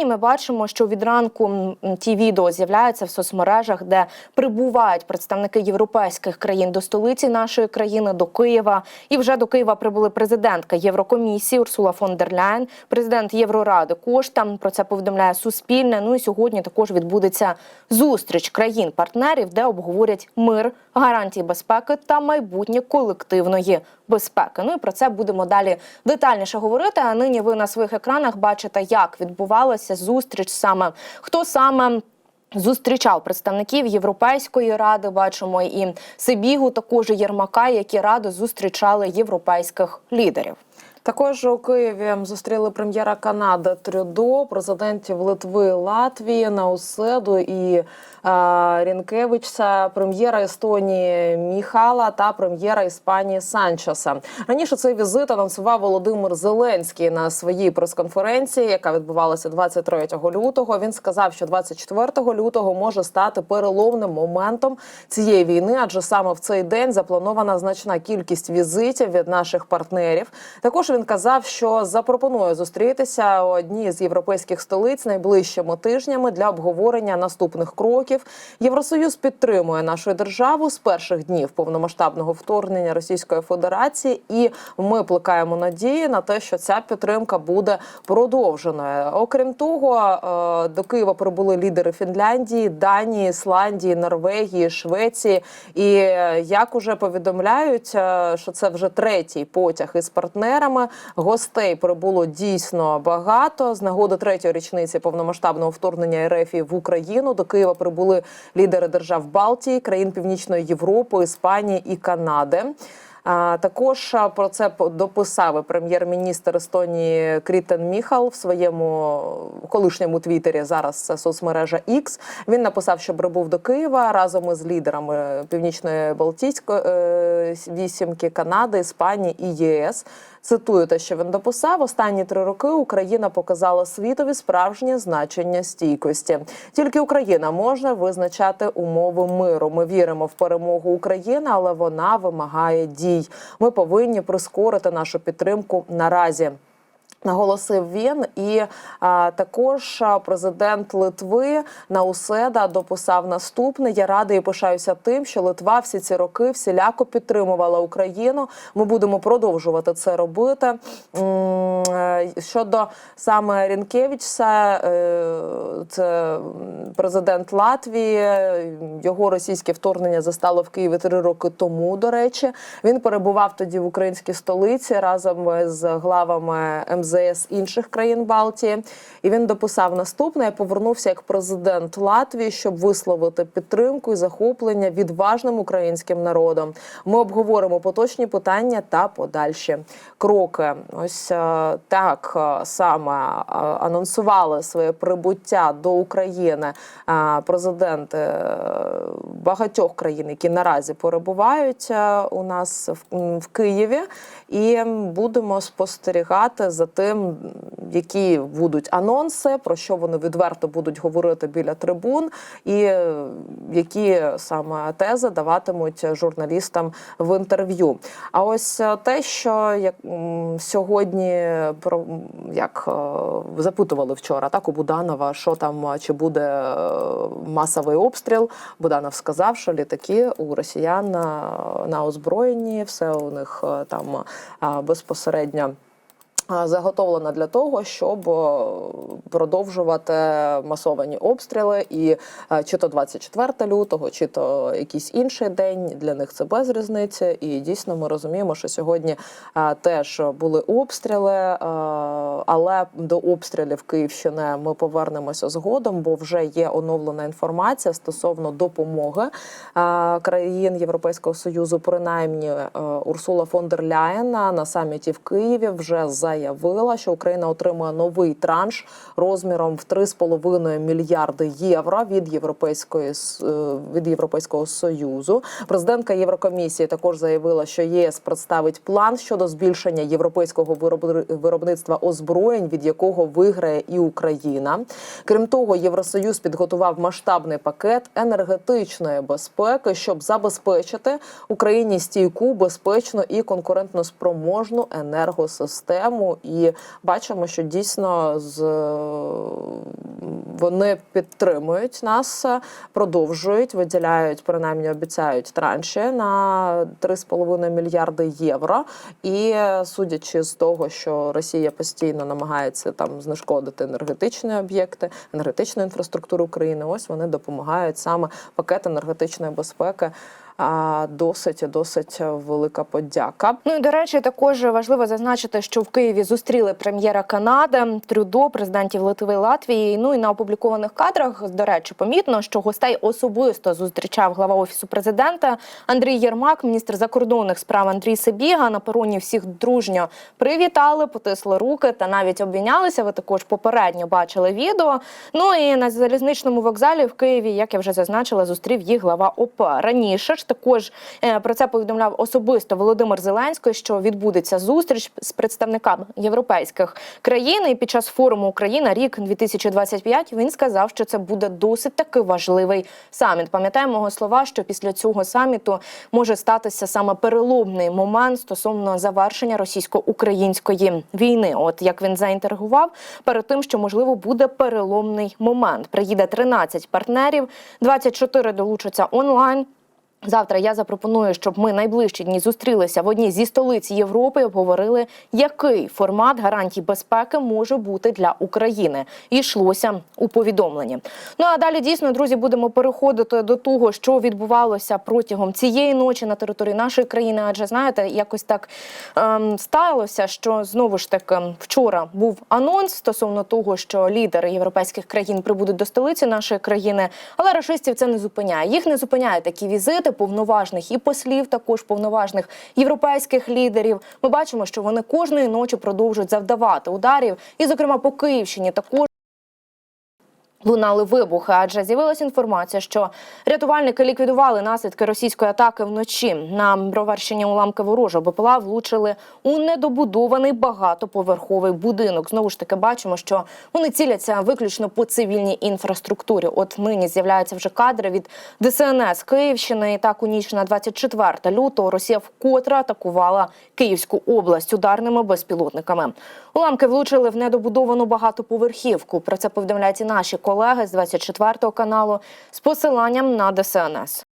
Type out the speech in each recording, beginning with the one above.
Нині ми бачимо, що від ранку ті відео з'являються в соцмережах, де прибувають представники європейських країн до столиці нашої країни, до Києва. І вже до Києва прибули президентка Єврокомісії Урсула фон дер Ляйн, президент Євроради Кошта. Про це повідомляє Суспільне. Ну і сьогодні також відбудеться зустріч країн-партнерів, де обговорять мир, гарантії безпеки та майбутнє колективної безпеки. Ну і про це будемо далі детальніше говорити. А нині ви на своїх екранах бачите, як відбувалася зустріч саме хто саме. Зустрічав представників Європейської ради. Бачимо і Сибігу, також Єрмака, які ради зустрічали європейських лідерів. Також у Києві зустріли прем'єра Канади Трюдо, президентів Литви, Латвії, Науседу і а, Рінкевича, прем'єра Естонії Міхала та прем'єра Іспанії Санчеса. Раніше цей візит анонсував Володимир Зеленський на своїй прес-конференції, яка відбувалася 23 лютого. Він сказав, що 24 лютого може стати переломним моментом цієї війни, адже саме в цей день запланована значна кількість візитів від наших партнерів. Також він казав, що запропонує зустрітися у одній з європейських столиць найближчими тижнями для обговорення наступних кроків. Євросоюз підтримує нашу державу з перших днів повномасштабного вторгнення Російської Федерації, і ми плекаємо надії на те, що ця підтримка буде продовженою. Окрім того, е, до Києва прибули лідери Фінляндії, Данії, Ісландії, Норвегії, Швеції. І е, як уже повідомляють, е, що це вже третій потяг із партнерами. Гостей прибуло дійсно багато. З нагоди третьої річниці повномасштабного вторгнення РФ в Україну до Києва прибули лідери держав Балтії, країн Північної Європи, Іспанії і Канади. Також про це дописав прем'єр-міністр Естонії Крітен Міхал в своєму колишньому твіттері. Зараз це соцмережа X. Він написав, що прибув до Києва разом із лідерами Північної Балтійської е, вісімки, Канади, Іспанії і ЄС. Цитую те, що він дописав. Останні три роки Україна показала світові справжнє значення стійкості. Тільки Україна може визначати умови миру. Ми віримо в перемогу України, але вона вимагає дій. Ми повинні прискорити нашу підтримку наразі. Наголосив він, і а, також президент Литви Науседа дописав наступне. Я радий і пишаюся тим, що Литва всі ці роки всіляко підтримувала Україну. Ми будемо продовжувати це робити. Е, Щодо саме Рінкевича, е, це президент Латвії. Його російське вторгнення застало в Києві три роки тому. До речі, він перебував тоді в українській столиці разом з главами МЗС інших країн Балтії. І він дописав наступне: я повернувся як президент Латвії, щоб висловити підтримку і захоплення відважним українським народом. Ми обговоримо поточні питання та подальші кроки. Ось е, так е, саме е, анонсували своє прибуття до України президенти е, багатьох країн, які наразі перебувають у нас в Києві, і будемо спостерігати за тим, які будуть анонси, про що вони відверто будуть говорити біля трибун, і е, які саме тези даватимуть журналістам в інтерв'ю. А ось е, те, що як сьогодні про як е, запитували вчора, так у Буданова, що там чи буде масовий обстріл. Буданов сказав, що літаки у росіян на озброєнні, все у них там безпосередньо. Заготовлена для того, щоб продовжувати масовані обстріли, і е, чи то 24 лютого, чи то якийсь інший день для них це без різниці. І дійсно ми розуміємо, що сьогодні е, теж були обстріли, е, але до обстрілів Київщини ми повернемося згодом, бо вже є оновлена інформація стосовно допомоги країн Європейського союзу. Принаймні Урсула фон дер Ляєн на саміті в Києві вже заявила, що Україна отримує новий транш розміром в 3,5 мільярди євро від європейської е, від Європейського союзу. Президентка Єврокомісії також заявила, що ЄС представить план щодо збільшення європейського виробни- виробництва озброєнь, від якого виграє і Україна. Крім того, Євросоюз підготував масштабний пакет енергетичної безпеки, щоб забезпечити Україні стійку, безпечну і конкурентноспроможну енергосистему. І бачимо, що дійсно з вони підтримують нас, е, продовжують, виділяють, принаймні обіцяють транші на 3,5 мільярди євро. І е, судячи з того, що Росія постійно намагається там знешкодити енергетичні об'єкти, енергетичну інфраструктуру України, ось вони допомагають саме пакет енергетичної безпеки. Досить досить велика подяка. Ну і до речі, також важливо зазначити, що в Києві зустріли прем'єра Канади Трюдо, президентів Литви Латвії. Ну і на опублікованих кадрах, до речі, помітно, що гостей особисто зустрічав глава офісу президента Андрій Єрмак, міністр закордонних справ Андрій Сибіга. На пероні всіх дружньо привітали, потисли руки та навіть обійнялися. Ви також попередньо бачили відео. Ну і на залізничному вокзалі в Києві, як я вже зазначила, зустрів їх глава ОП. Раніше ж також е, про це повідомляв особисто Володимир Зеленський, що відбудеться зустріч з представниками європейських країн. І під час форуму Україна рік 2025 він сказав, що це буде досить таки важливий саміт. Пам'ятаємо його слова, що після цього саміту може статися саме переломний момент стосовно завершення російсько-української війни. От як він заінтерагував перед тим, що можливо буде переломний момент. Приїде 13 партнерів, 24 долучаться онлайн. Завтра я запропоную, щоб ми найближчі дні зустрілися в одній зі столиць Європи. і Обговорили, який формат гарантій безпеки може бути для України. І йшлося у повідомленні. Ну а далі дійсно, друзі, будемо переходити до того, що відбувалося протягом цієї ночі на території нашої країни. Адже знаєте, якось так ем, сталося, що знову ж таки вчора був анонс стосовно того, що лідери європейських країн прибудуть до столиці нашої країни, але рашистів це не зупиняє. Їх не зупиняє такі візити повноважних і послів, також повноважних європейських лідерів. Ми бачимо, що вони кожної ночі продовжують завдавати ударів, і, зокрема, по Київщині також. Лунали вибухи, адже з'явилася інформація, що рятувальники ліквідували наслідки російської атаки вночі. На Броварщині уламки ворожого БПЛА влучили у недобудований багатоповерховий будинок. Знову ж таки, бачимо, що вони ціляться виключно по цивільній інфраструктурі. От нині з'являються вже кадри від ДСНС Київщини. І так у ніч на 24 лютого Росія вкотре атакувала Київську область ударними безпілотниками. Уламки влучили в недобудовану багатоповерхівку. Про це повідомляють і наші колеги з 24 каналу з посиланням на ДСНС.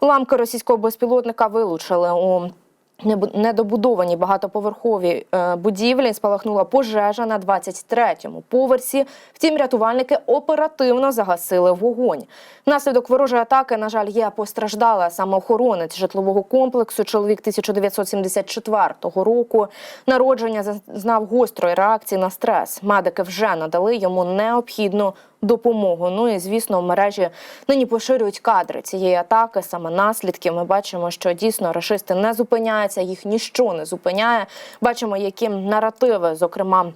Уламки російського безпілотника вилучили у недобудованій багатоповерховій е, будівлі. Спалахнула пожежа на 23-му поверсі. Втім, рятувальники оперативно загасили вогонь. Внаслідок ворожої атаки, на жаль, є постраждала саме охоронець житлового комплексу. Чоловік 1974 року. Народження зазнав гострої реакції на стрес. Медики вже надали йому необхідну допомогу. Ну і звісно, в мережі нині поширюють кадри цієї атаки, саме наслідки. Ми бачимо, що дійсно рашисти не зупиняються, їх ніщо не зупиняє. Бачимо, які наративи, зокрема.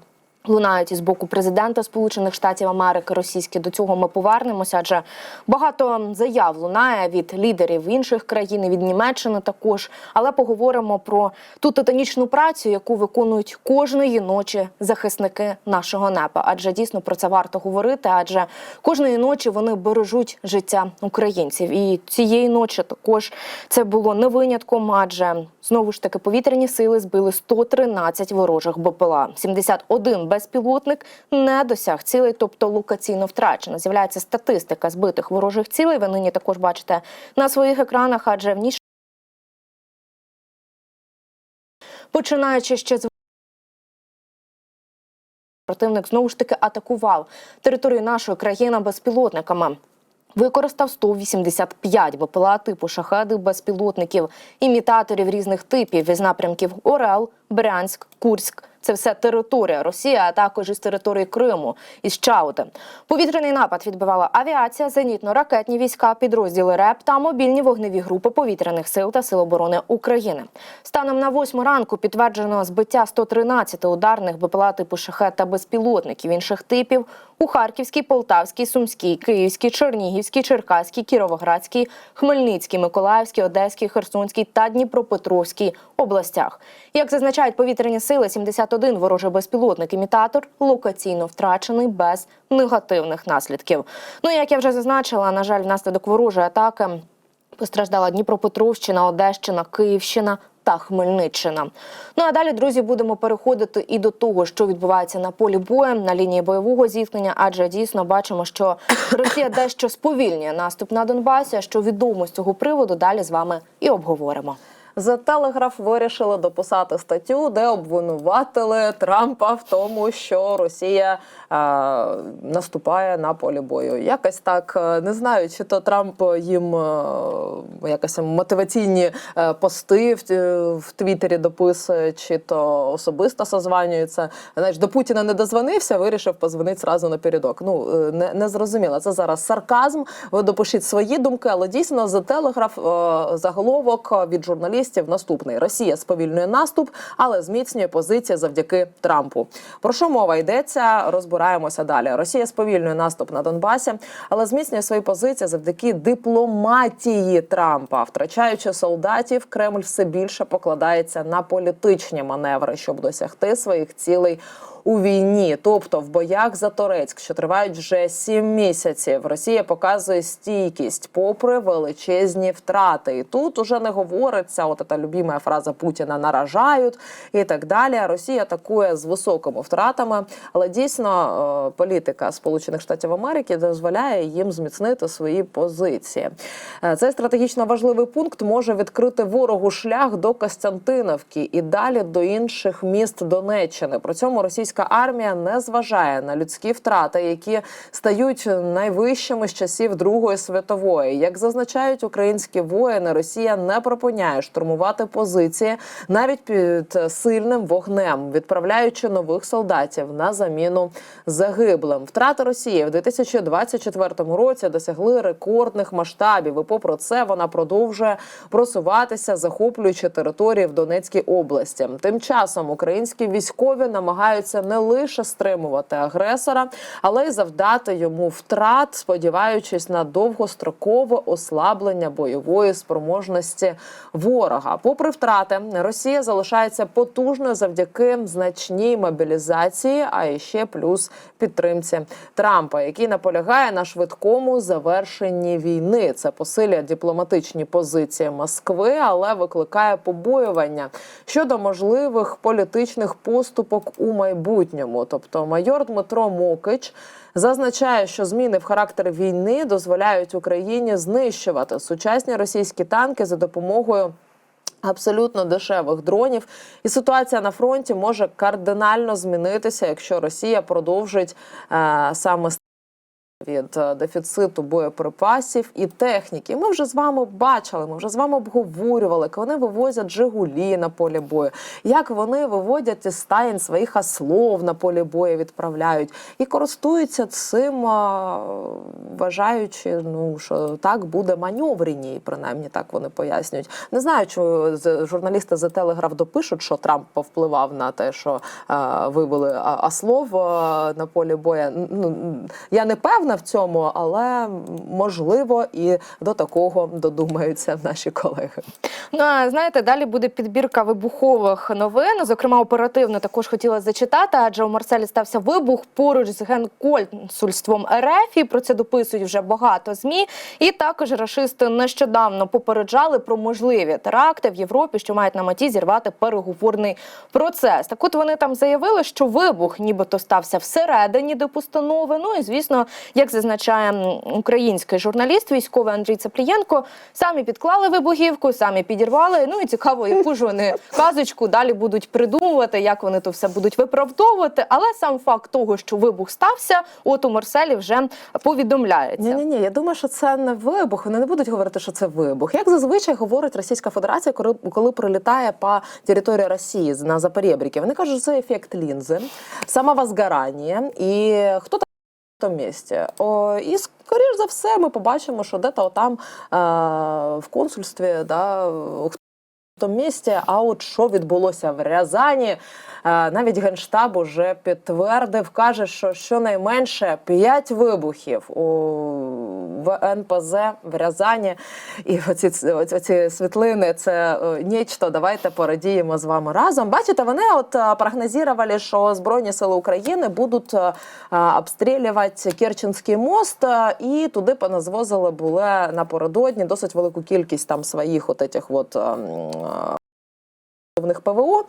Лунають із боку президента Сполучених Штатів Америки російські до цього ми повернемося. Адже багато заяв лунає від лідерів інших країн, від Німеччини також. Але поговоримо про ту титанічну працю, яку виконують кожної ночі захисники нашого неба. Адже дійсно про це варто говорити. Адже кожної ночі вони бережуть життя українців. І цієї ночі також це було не винятком, адже знову ж таки повітряні сили збили 113 ворожих БПЛА. 71 безпілотник не досяг цілей, тобто локаційно втрачено. З'являється статистика збитих ворожих цілей. Ви нині також бачите на своїх екранах, адже в ніч починаючи ще з противник знову ж таки атакував територію нашої країни безпілотниками. Використав 185 БПЛА типу шахеди безпілотників, імітаторів різних типів із напрямків Орел, Брянськ, Курськ. Це все територія Росії, а також із території Криму із Чаути. Повітряний напад відбивала авіація, зенітно-ракетні війська, підрозділи РЕП та мобільні вогневі групи повітряних сил та сил оборони України. Станом на 8 ранку підтверджено збиття 113 ударних БПЛА типу шахет та безпілотників інших типів у Харківській, Полтавській, Сумській, Київській, Чернігівській, Черкаській, Кіровоградській, Хмельницькій, Миколаївській, Одеській, Херсонській та Дніпропетровській областях. Як зазначають повітряні сили, 71 ворожий безпілотник-імітатор локаційно втрачений без негативних наслідків. Ну як я вже зазначила, на жаль, внаслідок ворожої атаки постраждала Дніпропетровщина, Одещина, Київщина та Хмельниччина. Ну а далі, друзі, будемо переходити і до того, що відбувається на полі бою на лінії бойового зіткнення, адже дійсно бачимо, що Росія дещо сповільнює наступ на Донбасі. Що відомо з цього приводу, далі з вами і обговоримо. За телеграф вирішили дописати статтю, де обвинуватили Трампа в тому, що Росія е, наступає на полі бою. Якось так е, не знаю, чи то Трамп їм е, якось мотиваційні е, пости в, е, в Твіттері дописує, чи то особисто созванюється. Знаєш, до Путіна не дозвонився, вирішив позвонити зразу напередок. Ну не, не зрозуміло. Це зараз сарказм. Ви допишіть свої думки, але дійсно за телеграф е, заголовок від журналістів наступний: Росія сповільнює наступ, але зміцнює позиції завдяки Трампу. Про що мова йдеться? Розбираємося далі. Росія сповільнює наступ на Донбасі, але зміцнює свої позиції завдяки дипломатії Трампа. Втрачаючи солдатів, Кремль все більше покладається на політичні маневри, щоб досягти своїх цілей. У війні, тобто в боях за Торецьк, що тривають вже сім місяців, Росія показує стійкість попри величезні втрати. І тут уже не говориться, от та любима фраза Путіна наражають і так далі. Росія атакує з високими втратами, але дійсно е, політика Сполучених Штатів Америки дозволяє їм зміцнити свої позиції. Е, Цей стратегічно важливий пункт може відкрити ворогу шлях до Костянтиновки і далі до інших міст Донеччини. При цьому російська армія не зважає на людські втрати, які стають найвищими з часів Другої світової. Як зазначають українські воїни, Росія не припиняє штурмувати позиції навіть під сильним вогнем, відправляючи нових солдатів на заміну загиблим. Втрати Росії в 2024 році досягли рекордних масштабів. І попри це вона продовжує просуватися, захоплюючи території в Донецькій області. Тим часом українські військові намагаються не лише стримувати агресора, але й завдати йому втрат, сподіваючись на довгострокове ослаблення бойової спроможності ворога. Попри втрати, Росія залишається потужною завдяки значній мобілізації, а ще плюс підтримці Трампа, який наполягає на швидкому завершенні війни. Це посилює дипломатичні позиції Москви, але викликає побоювання щодо можливих політичних поступок у майбутньому. Тобто, майор Дмитро Мокич. Зазначає, що зміни в характері війни дозволяють Україні знищувати сучасні російські танки за допомогою абсолютно дешевих дронів, і ситуація на фронті може кардинально змінитися, якщо Росія продовжить е, саме від е, дефіциту боєприпасів і техніки. Ми вже з вами бачили, ми вже з вами обговорювали, як вони вивозять Жигулі на полі бою, як вони виводять із стаєн своїх ослов на полі бою, відправляють і користуються цим, е, вважаючи, ну що так буде маневрені, принаймні так вони пояснюють. Не знаю, чи з- журналісти за телеграф допишуть, що Трамп повпливав на те, що е, вивели ослов е, на полі боя. Ну я не певна в цьому, але можливо і до такого додумаються наші колеги. Ну, а знаєте, далі буде підбірка вибухових новин. Зокрема, оперативно також хотіла зачитати, адже у Марселі стався вибух поруч з генконсульством РФ. І про це дописують вже багато змі. І також рашисти нещодавно попереджали про можливі теракти в Європі, що мають на меті зірвати переговорний процес. Так, от вони там заявили, що вибух, нібито стався всередині депостанови. Ну і звісно, як зазначає український журналіст, військовий Андрій Цаплієнко, самі підклали вибухівку, самі підірвали. Ну і цікаво, яку ж вони казочку далі будуть придумувати, як вони то все будуть виправдовувати. Але сам факт того, що вибух стався, от у Марселі вже повідомляється. Ні, ні, ні. Я думаю, що це не вибух. Вони не будуть говорити, що це вибух. Як зазвичай говорить Російська Федерація, коли, коли прилітає по території Росії на Запорєбріки. Вони кажуть, що це ефект лінзи, сама самовозгорання. І хто тому місці? О, і скоріш за все, ми побачимо, що де-то там е, в консульстві, да, в тому місці. А от що відбулося в Рязані? Е, Навіть генштаб уже підтвердив, каже, що щонайменше 5 вибухів в НПЗ в Рязані. І оці, оці світлини це е, нічто. Давайте порадіємо з вами разом. Бачите, вони от е, прогнозували, що Збройні сили України будуть е, обстрілювати Керченський мост, і туди поназвозили були напередодні досить велику кількість там своїх от этих от ем, в них ПВО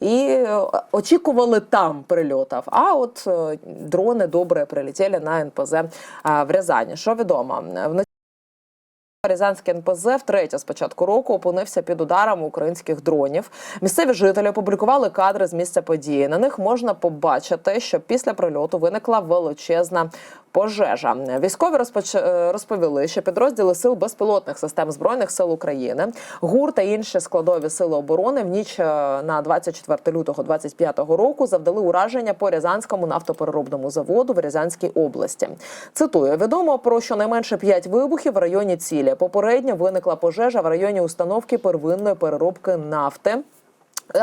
і е, очікували там прильотів. А от е, дрони добре прилетіли на НПЗ е, в Рязані. Що відомо? Рязанський НПЗ втретє з початку року опинився під ударом українських дронів. Місцеві жителі опублікували кадри з місця події. На них можна побачити, що після прильоту виникла величезна пожежа. Військові розпоч... е, розповіли, що підрозділи сил безпілотних систем збройних сил України, ГУР та інші складові сили оборони в ніч е, на 24 лютого 25 року завдали ураження по Рязанському нафтопереробному заводу в Рязанській області. Цитую: відомо про щонайменше 5 вибухів в районі цілі. Попередньо виникла пожежа в районі установки первинної переробки нафти.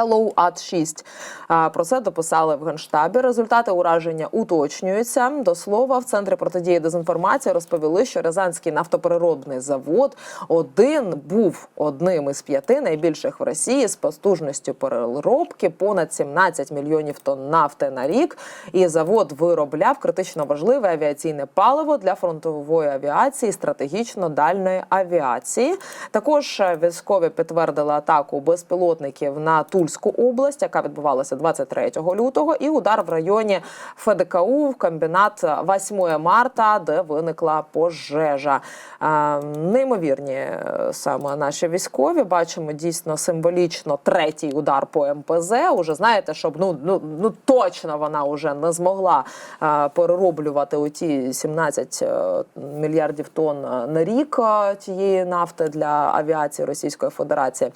ЛОУАТ-6. А, Про це дописали в Генштабі. Результати ураження уточнюються. До слова, в центрі протидії дезінформації розповіли, що Рязанський нафтопереробний завод один був одним із п'яти найбільших в Росії з потужністю переробки понад 17 мільйонів тонн нафти на рік. І завод виробляв критично важливе авіаційне паливо для фронтової авіації, стратегічно дальної авіації. Також е, військові підтвердили атаку безпілотників на Тульську область, яка відбувалася 23 лютого, і удар в районі ФДКУ в комбінат 8 марта, де виникла пожежа. Неймовірні е, саме наші військові. Бачимо дійсно символічно третій удар по МПЗ. Уже знаєте, щоб ну ну ну точно вона вже не змогла перероблювати у ті 17 е, мільярдів тонн е, на рік тієї нафти для авіації Російської Федерації.